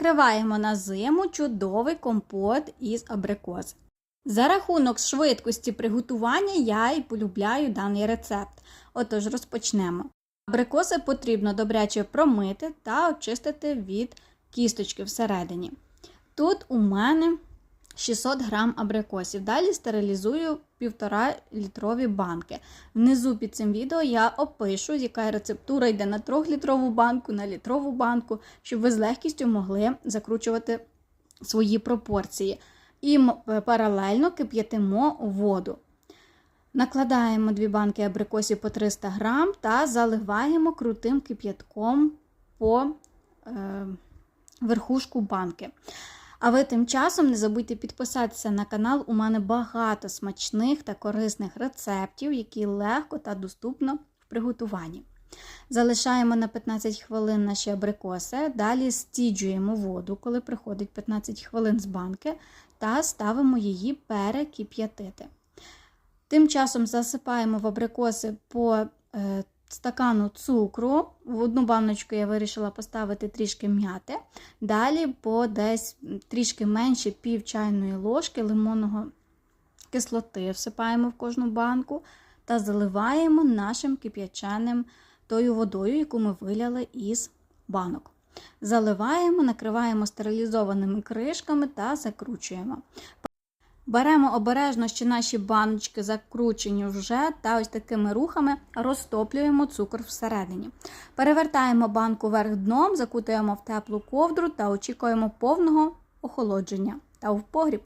Накриваємо на зиму чудовий компот із абрикос. За рахунок швидкості приготування я і полюбляю даний рецепт. Отож, розпочнемо. Абрикоси потрібно добряче промити та очистити від кісточки всередині. Тут у мене 600 грам абрикосів. Далі стерилізую 1,5 літрові банки. Внизу під цим відео я опишу, яка рецептура йде на 3-літрову банку, на літрову банку, щоб ви з легкістю могли закручувати свої пропорції. І паралельно кип'ятимо воду. Накладаємо дві банки абрикосів по 300 грам та заливаємо крутим кип'ятком по е, верхушку банки. А ви тим часом не забудьте підписатися на канал. У мене багато смачних та корисних рецептів, які легко та доступно в приготуванні. Залишаємо на 15 хвилин наші абрикоси, далі стіджуємо воду, коли приходить 15 хвилин з банки, та ставимо її перекип'ятити. Тим часом засипаємо в абрикоси по е, стакану цукру. В одну баночку я вирішила поставити трішки м'яти. Далі по десь трішки менше пів чайної ложки лимонного кислоти всипаємо в кожну банку та заливаємо нашим кип'яченим тою водою, яку ми виляли із банок. Заливаємо, накриваємо стерилізованими кришками та закручуємо. Беремо обережно, що наші баночки закручені вже, та ось такими рухами розтоплюємо цукор всередині. Перевертаємо банку вверх дном, закутуємо в теплу ковдру та очікуємо повного охолодження та в погріб.